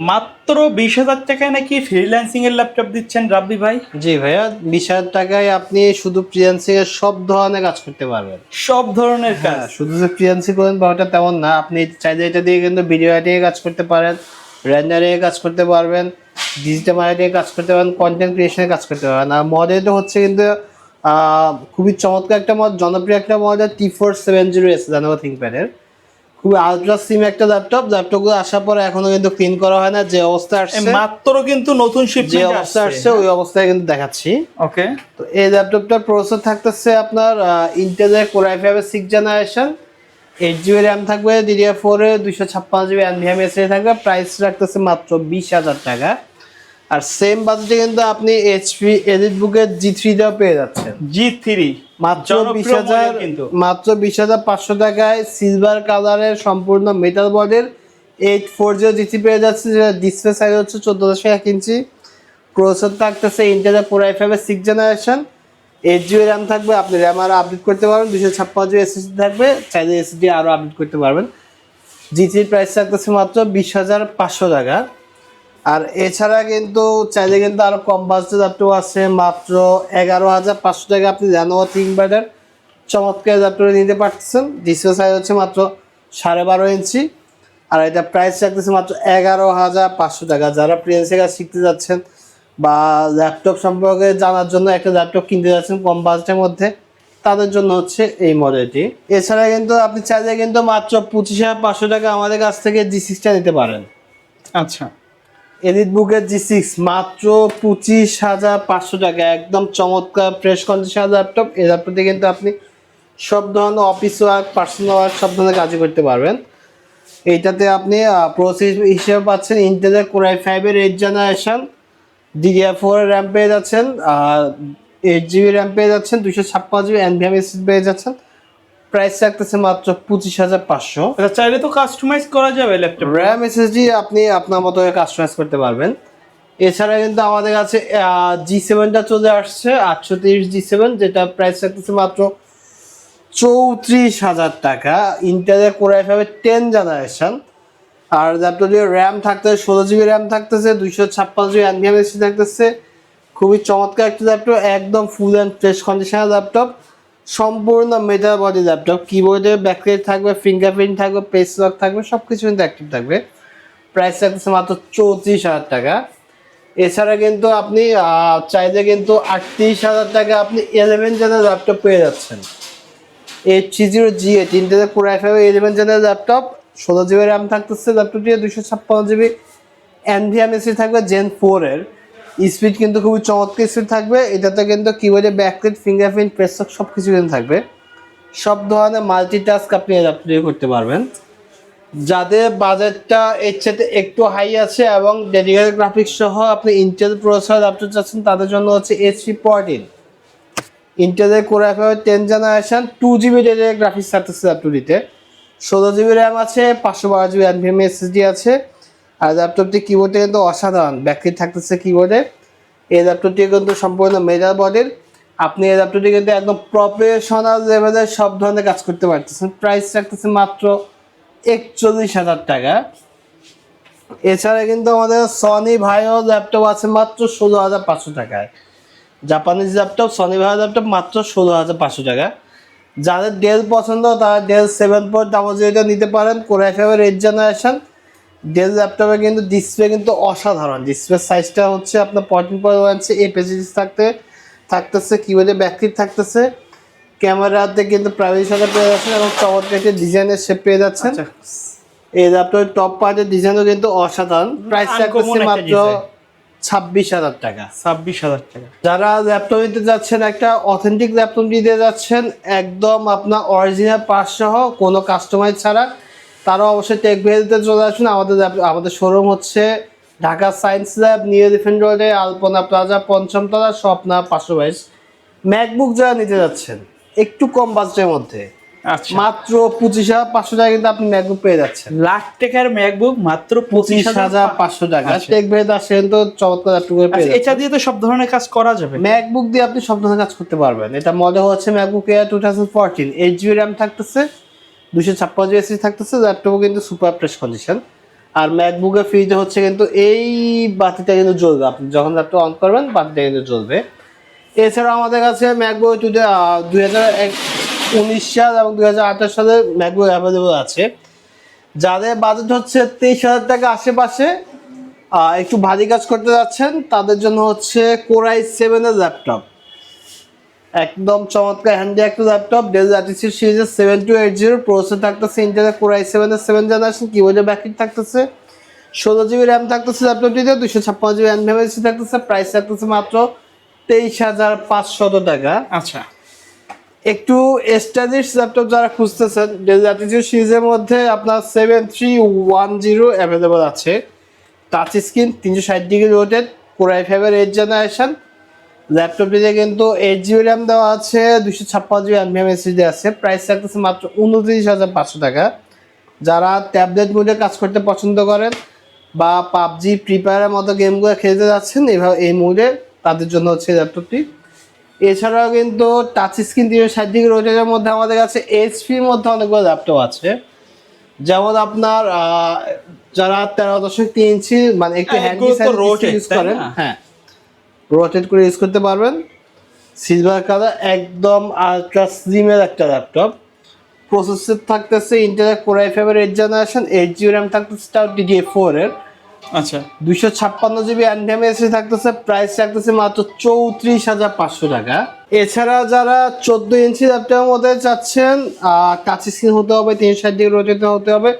মাত্র বিশ হাজার টাকায় নাকি ফ্রিল্যান্সিং এর ল্যাপটপ দিচ্ছেন রাব্বি ভাই? জি ভাইয়া বিশ হাজার টাকায় আপনি শুধু ফ্রিল্যান্সিং এর সব ধরনের কাজ করতে পারবেন। সব ধরনের কাজ? হ্যাঁ শুধু যে ফ্রিল্যান্সিং করেন বা ওটা তেমন না আপনি চাইলে এটা দিয়ে কিন্তু ভিডিও এডিটিং কাজ করতে পারেন রেন্ডারিং কাজ করতে পারবেন ডিজিটাল মার্কেটিং কাজ করতে পারেন কন্টেন্ট ক্রিয়েশনের কাজ করতে পারবেন। আর মডেলটা হচ্ছে কিন্তু খুবই চমৎকার একটা মডেল জনপ্রিয় একটা model T four seven zero S জানাব থিঙ্কপ্যাডের খুবই আলট্রা সিম একটা ল্যাপটপ ল্যাপটপগুলো আসার পরে এখনও কিন্তু ক্লিন করা হয় না যে অবস্থা আসছে। মাত্র কিন্তু নতুন যে অবস্থা আসছে। ওই অবস্থায় কিন্তু দেখাচ্ছি। ওকে তো এই ল্যাপটপটার প্রসেসর থাকতেছে আপনার ইন্টেলের কোর আই ফাইভের six generation eight GB RAM থাকবে ডিডিআর ফোরে দুইশো ছাপ্পান্ন জিবি এনভিএম এসে থাকবে প্রাইস রাখতেছে মাত্র বিশ হাজার টাকা। আর সেম বাজেটে কিন্তু আপনি এইচপি এডিট বুকের জি থ্রিটাও পেয়ে যাচ্ছেন। জি থ্রি মাত্র বিশ হাজার কিন্তু। মাত্র বিশ হাজার পাঁচশো টাকায় সিলভার কালারের সম্পূর্ণ মেটাল বডির এইট ফোর জিরো জিটি পেয়ে যাচ্ছে যেটা ডিসপ্লে সাইজ হচ্ছে চোদ্দ দশমিক এক ইঞ্চি। প্রসেসর থাকতেছে ইন্টেলের ফোর আই ফাইভের six generation eight GB RAM থাকবে আপনি র্যাম আরও আপডেট করতে পারবেন দুশো ছাপ্পান্ন জিবি এসএসডি থাকবে চাইলে এসএসডি আরও আপডেট করতে পারবেন। জি থ্রির প্রাইস থাকতেছে মাত্র বিশ হাজার পাঁচশো টাকা। আর এছাড়া কিন্তু চাইলে কিন্তু আরও কম বাজেট আছে, মাত্র এগারো হাজার পাঁচশো টাকা আপনি জানোয়া থিঙ্কপ্যাডের চমৎকার ল্যাপটপ নিতে পারতেছেন। ডিসপ্লে সাইজ হচ্ছে মাত্র সাড়ে বারো ইঞ্চি আর এটা প্রাইস রাখতেছে মাত্র এগারো হাজার পাঁচশো টাকা। যারা প্রিন্সে কাজ শিখতে যাচ্ছেন বা ল্যাপটপ সম্পর্কে জানার জন্য একটা ল্যাপটপ কিনতে যাচ্ছেন কম বাজেটের মধ্যে, তাদের জন্য হচ্ছে এই মডেলটি এছাড়া কিন্তু আপনি চাইলে কিন্তু মাত্র পঁচিশ হাজার পাঁচশো টাকা আমাদের কাছ থেকে জি সিক্সটা নিতে পারেন। আচ্ছা। এডিট বুকের জি সিক্স মাত্র পঁচিশ হাজার পাঁচশো টাকা। একদম চমৎকার ফ্রেশ কন্ডিশন ল্যাপটপ এই ল্যাপটপে কিন্তু আপনি সব ধরনের অফিস ওয়ার্ক পার্সোনাল ওয়ার্ক সব ধরনের কাজই করতে পারবেন। এইটাতে আপনি প্রসেস হিসেবে পাচ্ছেন ইন্টেলের কোরাই ফাইভের eight generation DDR four RAM পেয়ে যাচ্ছেন এইট জিবি র্যাম পেয়ে যাচ্ছেন দুশো ছাপ্পান্ন জিবি এনভিএম পেয়ে যাচ্ছেন। প্রাইস থাকতেছে মাত্র পঁচিশ হাজার পাঁচশো। এটা চাইলে তো কাস্টমাইজ করা যাবে ল্যাপটপ র্যাম এসএসডি আপনি আপনার মতো কাস্টমাইজ করতে পারবেন। এছাড়া কিন্তু আমাদের কাছে জি সেভেনটা চলে আসছে আটশো তিরিশ জি সেভেন যেটা প্রাইস থাকতেছে মাত্র চৌত্রিশ হাজার টাকা। ইন্টেলের কোরআই ফাইভের টেন জেনারেশন আর ল্যাপটপে র্যাম থাকতেছে ষোলো জিবি র্যাম থাকতেছে দুইশো ছাপ্পান্ন জিবি এনভিএম এসি থাকতেছে। খুবই চমৎকার একটা ল্যাপটপ একদম ফুল অ্যান্ড ফ্রেশ কন্ডিশনের ল্যাপটপ সম্পূর্ণ মেটাল বডি ল্যাপটপ কিবোর্ডে ব্যাকলাইট থাকবে ফিঙ্গারপ্রিন্ট থাকবে পেস লক থাকবে সব কিছু কিন্তু অ্যাক্টিভ থাকবে। প্রাইস থাকছে মাত্র চৌত্রিশ হাজার টাকা। এছাড়া কিন্তু আপনি চাইলে কিন্তু আটত্রিশ হাজার টাকা আপনি ইলেভেন জেনের ল্যাপটপ পেয়ে যাচ্ছেন। এইট থ্রি জিরো জি এ তিনটে পুরো ফাইভ ইলেভেন জেনের ল্যাপটপ ষোলো জিবি র্যাম থাকতেছে ল্যাপটপটি দুশো ছাপ্পান্ন জিবি এনভিএম এসি থাকবে জেন ফোর এর। স্পিড কিন্তু খুবই চমৎকার স্পিড থাকবে। এটাতে কিন্তু কিবোর্ডে ব্যাকলাইট ফিঙ্গারপ্রিন্ট প্রেসক সব কিছু কিন্তু থাকবে। সব ধরনের মাল্টিটাস্ক আপনি দিয়ে করতে পারবেন। যাদের বাজেটটা এর সাথে একটু হাই আছে এবং ডেডিকেটেড গ্রাফিক্স সহ আপনি ইন্টেল প্রসেসর ল্যাপটপ চাচ্ছেন, তাদের জন্য হচ্ছে এইচপি ফোরটিন ইন্টেলের core FI ten generation two GB dedicated graphics থাকতেছে ল্যাপটপটিতে ষোলো জিবি র্যাম আছে, পাঁচশো বারো জিবি এনভিএম এসএসডি আছে। আর ল্যাপটপটি কিবোর্ডে কিন্তু অসাধারণ। ব্যাটারি থাকতেছে কিবোর্ডে এই ল্যাপটপটি কিন্তু সম্পূর্ণ মেজার বডির আপনি এই ল্যাপটপটি কিন্তু একদম প্রফেশনাল লেভেলের সব ধরনের কাজ করতে পারতেছেন। প্রাইস রাখতেছে মাত্র একচল্লিশ হাজার টাকা। এছাড়া কিন্তু আমাদের সনি ভাইও ল্যাপটপ আছে মাত্র ষোলো হাজার পাঁচশো টাকায়। Japanese laptop Sony VAIO laptop মাত্র ষোলো হাজার পাঁচশো টাকা। যাদের ডেল পছন্দ, তারা ডেল সেভেন ফোর ডাবল জিরোটা নিতে পারেন। কোরআই ফাইভের এইট জেনারেশন ডেল ল্যাপটপে কিন্তু ডিসপ্লে কিন্তু অসাধারণ। ডিসপ্লে সাইজটা হচ্ছে আপনার ফোরটিন পয়েন্ট ওয়ান এ পেজিস থাকতে থাকতেছে কিবোর্ডে ব্যাকলিট থাকতেছে। ক্যামেরাতে কিন্তু প্রাইভেট সাথে পেয়ে যাচ্ছেন এবং চমৎকার একটি ডিজাইনের শেপ পেয়ে যাচ্ছেন। আচ্ছা। এই ল্যাপটপের টপ পার্টের ডিজাইনও কিন্তু অসাধারণ। প্রাইস থাকতেছে মাত্র ছাব্বিশ হাজার টাকা। ছাব্বিশ হাজার টাকা। যারা ল্যাপটপ নিতে যাচ্ছেন একটা অথেন্টিক ল্যাপটপ নিতে যাচ্ছেন একদম আপনার অরিজিনাল পাস সহ কোনো কাস্টমাইজ ছাড়া তারাও অবশ্যই টেক ভেরিতে চলে আসুন। আমাদের আমাদের শোরুম হচ্ছে Dhaka science lab new elephant রোডে আলপনা প্লাজা পঞ্চম পঞ্চমতলা স্বপ্না পাঁচশো বাইশ। ম্যাকবুক যারা নিতে যাচ্ছেন একটু কম বাজেটের মধ্যে। আচ্ছা। মাত্র পঁচিশ হাজার পাঁচশো টাকা কিন্তু আপনি ম্যাকবুক পেয়ে যাচ্ছেন। লাখ টাকার ম্যাকবুক মাত্র পঁচিশ হাজার পাঁচশো। টাকা। আচ্ছা। টেক ভেরিতে আসেন তো চমৎকার ল্যাপটপ করে পেয়ে আচ্ছা, এটা দিয়ে তো সব ধরনের কাজ করা যাবে। ম্যাকবুক দিয়ে আপনি সব ধরনের কাজ করতে পারবেন। এটা মডেল হচ্ছে MacBook Air two thousand fourteen eight GB RAM থাকতেছে। দুশো ছাপ্পান্ন এসএসডি থাকতেছে ল্যাপটপও কিন্তু সুপার ফ্রেশ কন্ডিশন আর ম্যাকবুকের ফ্রিজে হচ্ছে কিন্তু এই বাতিটা কিন্তু জ্বলবে। আপনি যখন ল্যাপটপ অন করবেন, বাতিটা কিন্তু জ্বলবে। এছাড়া আমাদের কাছে ম্যাকবুক দুই হাজার উনিশ সাল এবং দুই হাজার আঠাশ সালের ম্যাকবুক অ্যাভেলেবল আছে। যাদের বাজেট হচ্ছে তেইশ হাজার টাকা আশেপাশে একটু ভারী কাজ করতে যাচ্ছেন, তাদের জন্য হচ্ছে কোরাই সেভেনের ল্যাপটপ একদম চমৎকার হ্যান্ডি একটা ল্যাপটপ ডেল আর্টিসি সিরিজের seven two eight zero processor থাকতেছে ইন্টেলের কোরাই সেভেনের সেভেন সেভেন জেনারেশন কিবোর্ডের ব্যাকিং থাকতেছে ষোলো জিবি র্যাম থাকতেছে ল্যাপটপটিতে দুশো ছাপ্পান্ন জিবি মেমোরি থাকতেছে প্রাইস থাকতেছে মাত্র তেইশ হাজার পাঁচশত টাকা। আচ্ছা। একটু স্টাইলিশ ল্যাপটপ যারা খুঁজতেছেন ডেল ল্যাটিটিউড সিরিজের মধ্যে আপনার seven three one zero available আছে। টাচ স্ক্রিন তিনশো ষাট ডিগ্রি রোটেড কোরাই ফাইভের এইট জেনারেশন ল্যাপটপটিতে কিন্তু এইট জিবি র্যাম দেওয়া আছে দুশো ছাপ্পান্ন জিবি এমবিএম এসিডি আছে। প্রাইস থাকতেছে মাত্র উনত্রিশ হাজার পাঁচশো টাকা। যারা ট্যাবলেট মোডে কাজ করতে পছন্দ করেন বা পাবজি ফ্রি ফায়ারের মতো গেমগুলো খেলতে যাচ্ছেন এভাবে এই মোডে তাদের জন্য হচ্ছে ল্যাপটপটি এছাড়াও কিন্তু টাচ স্ক্রিন তিনশো ষাট ডিগ্রি মধ্যে আমাদের কাছে এইচপির মধ্যে অনেকগুলো ল্যাপটপ আছে। যেমন আপনার যারা তেরো দশমিক তিন ইঞ্চি মানে একটু হ্যাঁ, হ্যান্ডি ইউজ করেন হ্যাঁ। রোটেট করে ইউজ করতে পারবেন। সিলভার কালার একদম আলট্রা স্লিমের একটা ল্যাপটপ প্রসেসর থাকতেছে ইন্টেলের কোরাই ফাইভের eight generation eight GB RAM থাকতেছে তাও ডিডিএ ফোর এর। আচ্ছা। দুইশো ছাপ্পান্ন জিবি অ্যান্ডাম এসে থাকতেছে প্রাইস থাকতেছে মাত্র চৌত্রিশ হাজার পাঁচশো টাকা। এছাড়া যারা চোদ্দ ইঞ্চি ল্যাপটপের মধ্যে চাচ্ছেন টাচ স্ক্রিন হতে হবে তিনশো ষাট ডিগ্রি রোটেট হতে হবে।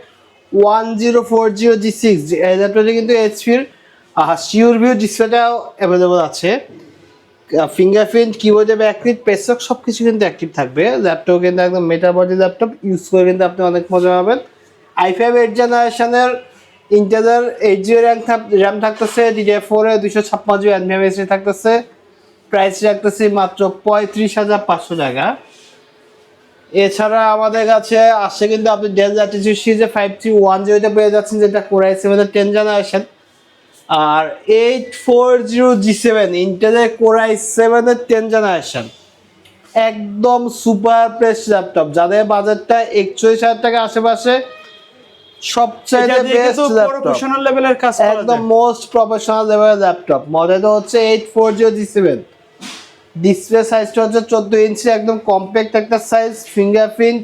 One zero four zero G six এই ল্যাপটপটি কিন্তু এইচপির শিওর ভিউ ডিসপ্লেটাও অ্যাভেলেবল আছে। ফিঙ্গারপ্রিন্ট কিবোর্ডে ব্যাকপ্রিন্ট পেসক সব কিছু কিন্তু অ্যাক্টিভ থাকবে। ল্যাপটপ কিন্তু একদম মেটা বডি ল্যাপটপ ইউজ করে কিন্তু আপনি অনেক মজা পাবেন। আই ফাইভ এইট জেনারেশনের ইন্টেলের এইট জিবি র্যাম র্যাম থাকতেছে ডিডিআই ফোরে দুশো ছাপ্পান্ন জিবি এনভিএম এসি থাকতেছে। প্রাইস রাখতেছি মাত্র পঁয়ত্রিশ হাজার পাঁচশো টাকা। এছাড়া আমাদের কাছে আসছে কিন্তু আপনি ডেল ল্যাটিটিউড সিরিজে ফাইভ থ্রি ওয়ান জিরোতে পেয়ে যাচ্ছেন, যেটা কোরাই সেভেনের টেন জেনারেশন আর eight four zero G seven ইন্টেলের কোরাই সেভেনের টেন জেনারেশন একদম সুপার প্রেস ল্যাপটপ যাদের বাজারটা একচল্লিশ হাজার টাকা আশেপাশে সবচাইতে বেস্ট প্রফেশনাল লেভেলের কাজ একদম মোস্ট প্রফেশনাল লেভেলের ল্যাপটপ মডেলটা হচ্ছে eight four zero G seven display সাইজটা হচ্ছে চোদ্দ ইঞ্চি একদম কম্প্যাক্ট একটা size fingerprint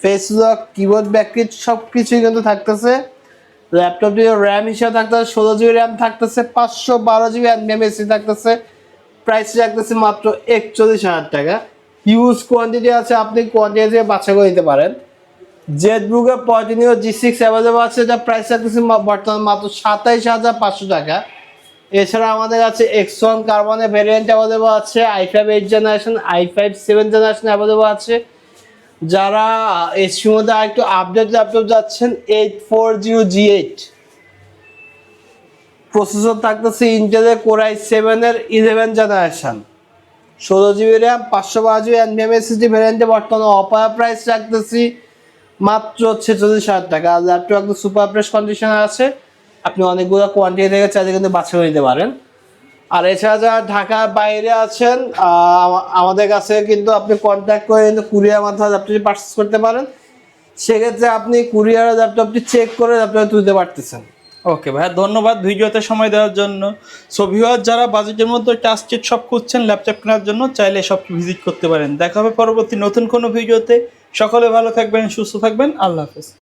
face lock keyboard ব্যাকপ্রিন্ট সব কিছুই কিন্তু থাকতেছে। ল্যাপটপটি র্যাম হিসাবে থাকতেছে, ষোলো জিবি র্যাম থাকতেছে, পাঁচশো বারো জিবি এনএমএসি থাকতেছে। প্রাইস রাখতেছে মাত্র একচল্লিশ হাজার টাকা। হিউজ কোয়ান্টিটি আছে, আপনি কোয়ান্টিটি থেকে করে নিতে পারেন। জেড ব্রুকের পয়টিনিও জি সিক্স অ্যাভেলেবল আছে যা প্রাইস মা- বর্তমান মাত্র সাতাইশ হাজার পাঁচশো টাকা। এছাড়া আমাদের কাছে এক্স ওয়ান কার্বনের ভ্যারিয়েন্ট অ্যাভেলেবল আছে i five eight generation i five seven generation available আছে। যারা এসির মধ্যে আরেকটু আপডেট ল্যাপটপ যাচ্ছেন eight four zero G eight processor থাকতেছে ইন্টেলের কোরাই সেভেনের ইলেভেন জেনারেশন ষোলো জিবি র্যাম পাঁচশো বারো জিবি এনভিএম এসএসডি ভ্যারিয়েন্টে বর্তমানে অপার প্রাইস রাখতেছি মাত্র ছেচল্লিশ হাজার টাকা। আর ল্যাপটপ একদম সুপার প্রেস কন্ডিশনে আছে। আপনি অনেকগুলো কোয়ান্টিটি থেকে চাইলে কিন্তু বাছা করে নিতে পারেন। আর এছাড়া যারা ঢাকার বাইরে আছেন আমাদের কাছে কিন্তু আপনি কন্ট্যাক্ট করে কিন্তু কুরিয়ার মাধ্যমে ল্যাপটপটি পারচেস করতে পারেন, সেক্ষেত্রে আপনি কুরিয়ার ল্যাপটপটি চেক করে ল্যাপটপ তুলতে পারতেছেন। ওকে ভাইয়া, ধন্যবাদ ভিডিওতে সময় দেওয়ার জন্য। সো ভিউয়ার যারা বাজেটের মধ্যে টাস্টেড সব খুঁজছেন ল্যাপটপ কেনার জন্য, চাইলে সব ভিজিট করতে পারেন। দেখা হবে পরবর্তী নতুন কোনো ভিডিওতে। সকলে ভালো থাকবেন, সুস্থ থাকবেন। আল্লাহ হাফেজ।